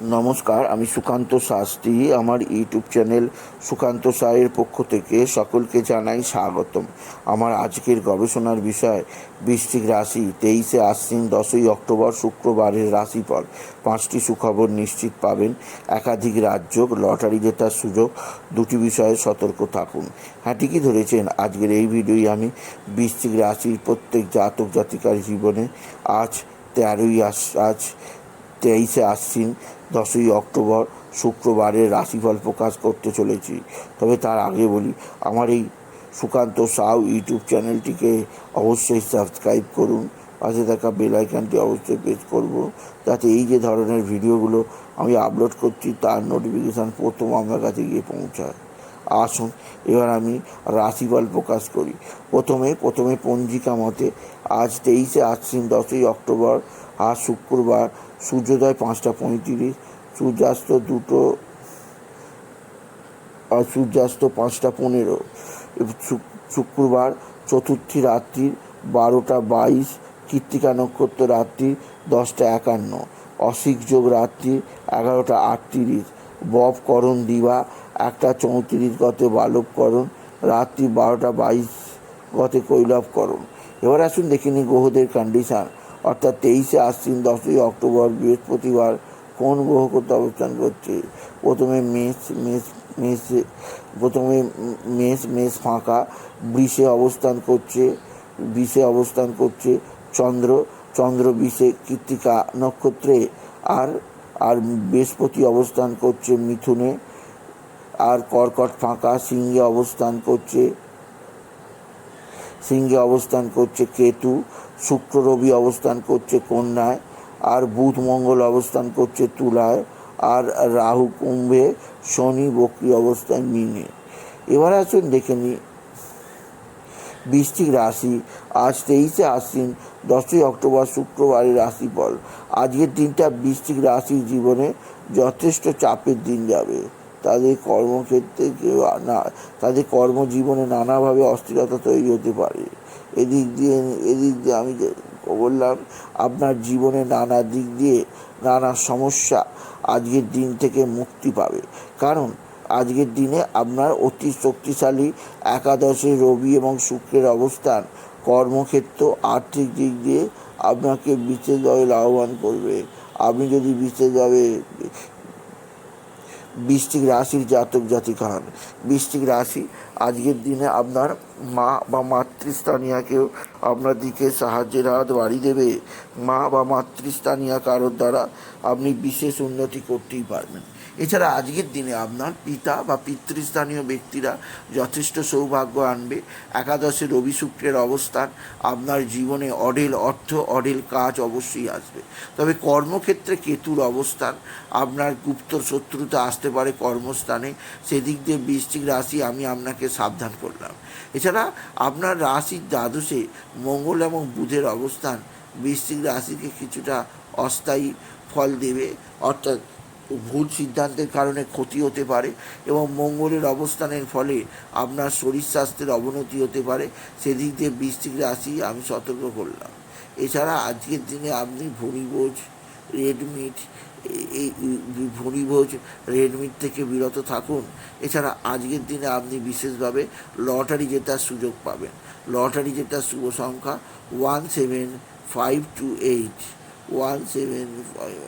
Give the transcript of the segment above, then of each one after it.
নমস্কার, আমি সুকান্ত শাস্ত্রী। আমার ইউটিউব চ্যানেল সুকান্ত সায়ের পক্ষ থেকে সকলকে জানাই স্বাগতম। আমার আজকের গবেষণার বিষয়, বৃশ্চিক রাশি, তেইশে আশ্বিন, দশই অক্টোবর, শুক্রবারের রাশিফল। পাঁচটি সুখবর নিশ্চিত পাবেন। একাধিক রাজ্য লটারি জেতার সুযোগ, দুটি বিষয়ে সতর্ক থাকুন। হ্যাঁ ঠিকই ধরেছেন, আজকের এই ভিডিওই আমি বৃশ্চিক রাশির প্রত্যেক জাতক জাতিকার জীবনে আজ তেরোই আস, আজ তেইশে আশ্বিন দশই অক্টোবর শুক্রবারের রাশিফল প্রকাশ করতে চলেছি। তবে তার আগে বলি, আমার এই সুকান্ত সাউ ইউটিউব চ্যানেলটিকে অবশ্যই সাবস্ক্রাইব করুন। পাশে থাকা বেল আইকনটি অবশ্যই প্রেস করব, যাতে এই যে ধরনের ভিডিওগুলো আমি আপলোড করছি, তার নোটিফিকেশান প্রথম আমার কাছে গিয়ে পৌঁছায়। আসুন, এবার আমি রাশিফল প্রকাশ করি। প্রথমে প্রথমে পঞ্জিকা মতে, আজ তেইশে আশ্বিন দশই অক্টোবর আজ শুক্রবার, সূর্যোদয় পাঁচটা পঁয়ত্রিশ, সূর্যাস্ত দুটো আর সূর্যাস্ত পাঁচটা পনেরো। শুক্রবার চতুর্থী রাত্রি বারোটা বাইশ, কৃত্তিকা নক্ষত্র রাত্রি দশটা একান্ন অসিক যোগ রাত্রি এগারোটা আটত্রিশ, বব করণ দিবা একটা চৌত্রিশ গতে বালবকরণ রাত্রি বারোটা বাইশ গতে কৈলবকরণ এবার আসুন দেখে নিই গ্রহদের কন্ডিশান অর্থাৎ তেইশে আশ্বিন, দশই অক্টোবর, বৃহস্পতিবার কোন গ্রহ করতে অবস্থান করছে? প্রথমে মেষ মেষ মেষ, প্রথমে মেষ মেষ ফাঁকা, বৃষে অবস্থান করছে, বিষে অবস্থান করছে চন্দ্র চন্দ্র বিষে কৃত্তিকা নক্ষত্রে, আর আর বৃহস্পতি অবস্থান করছে মিথুনে, আর কর্কট ফাঁকা সিংহে অবস্থান করছে সিংহে অবস্থান করছে কেতু, শুক্র রবি অবস্থান করছে কন্যায়, আর বুধ মঙ্গল অবস্থান করছে তুলায়, আর রাহু কুম্ভে শনি বক্রি অবস্থায় মিনে এবার আসুন দেখে নিই। বৃশ্চিক রাশি, আজ তেইশে আশ্বিন, দশই অক্টোবর শুক্রবারের রাশিফল। আজকের দিনটা বৃশ্চিক রাশির জীবনে যথেষ্ট চাপের দিন যাবে। তাদের কর্মক্ষেত্রে কেউ না, তাদের কর্মজীবনে নানাভাবে অস্থিরতা তৈরি হতে পারে। এদিক দিয়ে এদিক দিয়ে আমি বললাম, আপনার জীবনে নানা দিক দিয়ে নানা সমস্যা আজকের দিন থেকে মুক্তি পাবে। কারণ আজকের দিনে আপনার অতি শক্তিশালী একাদশে রবি এবং শুক্রের অবস্থান কর্মক্ষেত্র, আর্থিক দিক দিয়ে আপনাকে বিশেষভাবে লাভবান করবে। আপনি যদি বিশেষভাবে বৃশ্চিক রাশির জাতক জাতিকা হন বৃষ্টিক রাশি, আজকের দিনে আপনার মা বা মাতৃস্থানীয়াকেও আপনার দিকে সাহায্যের হাত বাড়িয়ে দেবে। মা বা মাতৃস্থানীয় কারোর দ্বারা আপনি বিশেষ উন্নতি করতেই পারবেন। এছাড়া আজকের দিনে আপনার পিতা বা পিতৃস্থানীয় ব্যক্তিরা যথেষ্ট সৌভাগ্য আনবে। একাদশে রবি শুক্রের অবস্থান, আপনার জীবনে অডেল অর্থ অডেল কাজ অবশ্যই আসবে। তবে কর্মক্ষেত্রে কেতুর অবস্থান, আপনার গুপ্ত শত্রুতা আসতে পারে কর্মস্থানে, সেদিক দিয়ে বৃশ্চিক রাশি আমি আপনাকে সাবধান করলাম। এছাড়া আপনার রাশির দ্বাদশে মঙ্গল এবং বুধের অবস্থান বৃষ্টিক রাশিকে কিছুটা অস্থায়ী ফল দেবে, অর্থাৎ ভুল সিদ্ধান্তের কারণে ক্ষতি হতে পারে এবং মঙ্গলের অবস্থানের ফলে আপনার শরীর স্বাস্থ্যের অবনতি হতে পারে, সেদিক দিয়ে বৃশ্চিক রাশি আমি সতর্ক করলাম। এছাড়া আজকের দিনে আপনি ভুঁড়িভোজ রেডমিট এই ভূমিভোজ রেডমিট থেকে বিরত থাকুন। এছাড়া আজকের দিনে আপনি বিশেষভাবে লটারি জেতার সুযোগ পাবেন। লটারি জেতার শুভ সংখ্যা one seven five two eight. One seven five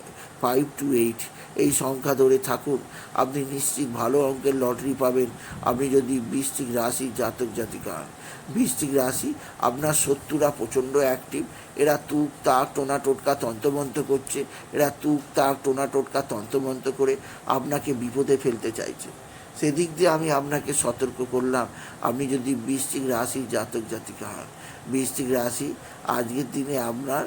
two eight এই সংখ্যা ধরে থাকুন। আপনি নিশ্চিত ভালো অঙ্কের লটারি পাবেন। আপনি যদি বৃষ্টিক রাশি জাতক জাতিকা হন বৃশ্চিক রাশি আপনার শত্রুরা প্রচণ্ড অ্যাক্টিভ এরা তুক তাক টোনা, টোটকা, তন্ত্রমন্ত্র করছে, এরা তুক তাক টোনা, টোটকা, তন্ত্রমন্ত্র করে আপনাকে বিপদে ফেলতে চাইছে। সেদিক দিয়ে আমি আপনাকে সতর্ক করলাম, আপনি যদি বৃষ্টিক রাশি জাতক জাতিকা হন বৃশ্চিক রাশি, আজকের দিনে আপনার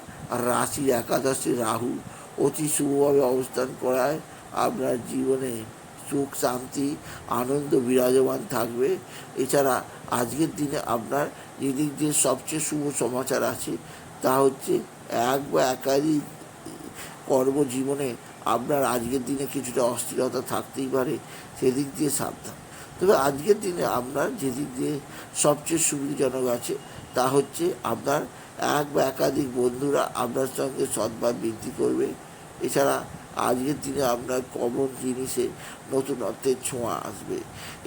রাশির একাদশী রাহু অতি শুভভাবে অবস্থান করায় আপনার জীবনে সুখ, শান্তি, আনন্দ বিরাজমান থাকবে। এছাড়া আজকের দিনে আপনার যেদিক দিয়ে সবচেয়ে শুভ সমাচার আছে, তা হচ্ছে এক বা একাধিক কর্মজীবনে আপনার আজকের দিনে কিছুটা অস্থিরতা থাকতেই পারে, সেদিক দিয়ে সাবধান। তবে আজকের দিনে আপনার যেদিক দিয়ে সবচেয়ে সুবিধাজনক আছে, তা হচ্ছে আপনার এক বা একাধিক বন্ধুরা আপনার সঙ্গে সদ্ভাব বৃদ্ধি করবে। এছাড়া আজকের দিনে আপনার কমন জিনিসে নতুনত্বের ছোঁয়া আসবে।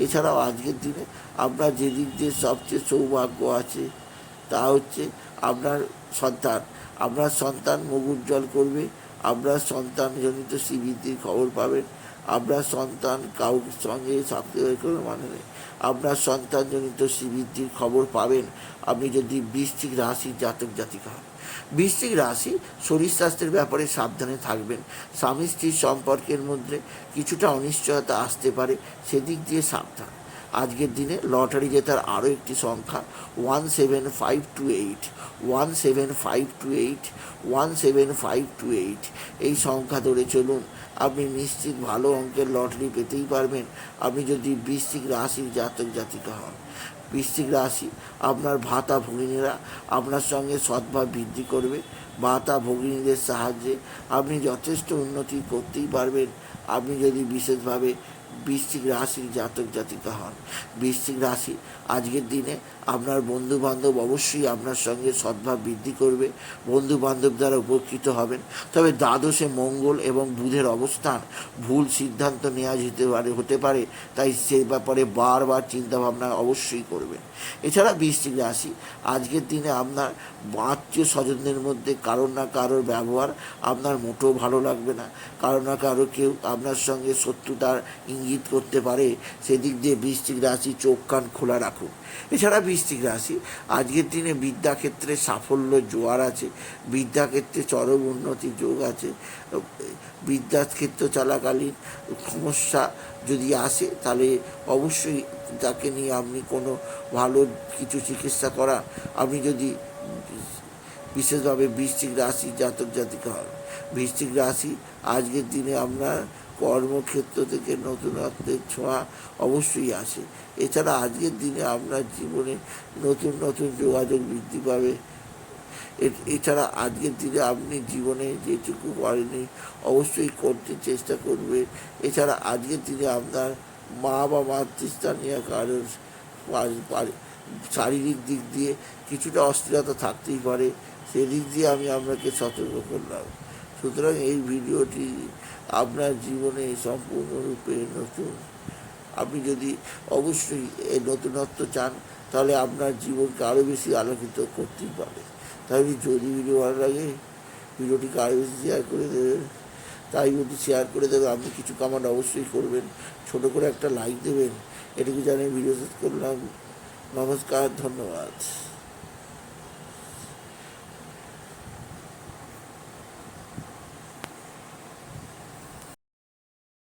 এছাড়াও আজকের দিনে আপনার যে দিক দিয়ে সবচেয়ে সৌভাগ্য আছে, তা হচ্ছে আপনার সন্তান। আপনার সন্তান মুখ করবে, আপনার সন্তানজনিত শ্রীবৃদ্ধির খবর পাবেন আপনার সন্তান কাউর সঙ্গে হয় কোনো মানে নেই। আপনার সন্তানজনিত শ্রীবৃদ্ধির খবর পাবেন। আপনি যদি বৃষ্টিক রাশি জাতক জাতিকা হন। বৃষ্টিক রাশি শরীর স্বাস্থ্যের ব্যাপারে সাবধানে থাকবেন। স্বামী স্ত্রীর সম্পর্কের মধ্যে কিছুটা অনিশ্চয়তা আসতে পারে। সেদিক দিয়ে সাবধান। আজকের দিনে লটারি জেতার আরও একটি সংখ্যা one seven five two eight one seven five two eight one seven five two eight এই সংখ্যা ধরে চলুন, আপনি নিশ্চিত ভালো অঙ্কের লটারি পেতেই পারবেন। আপনি যদি বৃশ্চিক রাশির জাতক জাতিকা হন, বৃশ্চিক রাশি আপনার ভাতা ভগিনীরা আপনার সঙ্গে সদ্ভাব বৃদ্ধি করবে, ভাতা ভগিনীদের সাহায্যে আপনি যথেষ্ট উন্নতি করতেই পারবেন। আপনি যদি বিশেষভাবে বৃশ্চিক রাশির জাতক জাতিকা হন। বৃশ্চিক রাশি, আজকের দিনে আপনার বন্ধু বান্ধব অবশ্যই আপনার সঙ্গে সদ্ভাব বৃদ্ধি করবে বন্ধু বান্ধব দ্বারা উপকৃত হবেন। তবে দ্বাদশে মঙ্গল এবং বুধের অবস্থান ভুল সিদ্ধান্ত নেওয়া যেতে পারে, হতে পারে। তাই সে ব্যাপারে বারবার চিন্তাভাবনা অবশ্যই করবেন। এছাড়া বৃশ্চিক রাশি, আজকের দিনে আপনার আত্মীয় স্বজনদের মধ্যে কারোর না কারোর ব্যবহার আপনার মোটেও ভালো লাগবে না। কারও না কারও কেউ আপনার সঙ্গে শত্রুতার ইঙ্গিত করতে পারে, সেদিক দিয়ে বৃশ্চিক রাশি চোখ কান খোলা রাখুন এছাড়া বৃশ্চিক রাশি, আজকের দিনে বিদ্যাক্ষেত্রে সাফল্য জোয়ার আছে, বিদ্যাক্ষেত্রে চরম উন্নতি যোগ আছে, বিদ্যাক্ষেত্র চলাকালীন সমস্যা যদি আসে, তাহলে অবশ্যই তাকে নিয়ে আপনি কোনো ভালো কিছু চিকিৎসা করা, আপনি যদি বিশেষভাবে বৃশ্চিক রাশি জাতক জাতিকা হন। বৃশ্চিক রাশি, আজকের দিনে আপনার কর্মক্ষেত্র থেকে নতুনত্বের ছোঁয়া অবশ্যই আসে। এছাড়া আজকের দিনে আপনার জীবনে নতুন নতুন যোগাযোগ বৃদ্ধি পাবে। এছাড়া আজকের দিনে আপনি জীবনে যেটুকু করেনি অবশ্যই করতে চেষ্টা করবে। এছাড়া আজকের দিনে আপনার মা বা মাতৃস্থানীয় কারোর শারীরিক দিক দিয়ে কিছুটা অস্থিরতা থাকতেই পারে। সেদিক দিয়ে আমি আপনাকে সতর্ক করলাম। সুতরাং এই ভিডিওটি আপনার জীবনে সম্পূর্ণরূপে নতুন। আপনি যদি অবশ্যই এই নতুনত্ব চান, তাহলে আপনার জীবনকে আরও বেশি আলোকিত করতেই পারে। তাই যদি ভিডিও ভালো লাগে, ভিডিওটিকে আরও বেশি শেয়ার করে দেবেন। তাই যদি শেয়ার করে দেবেন। আপনি কিছু কামান্ড অবশ্যই করবেন। ছোট করে একটা লাইক দেবেন। এটুকু জানিয়ে ভিডিও শেষ করলাম। নমস্কার, ধন্যবাদ।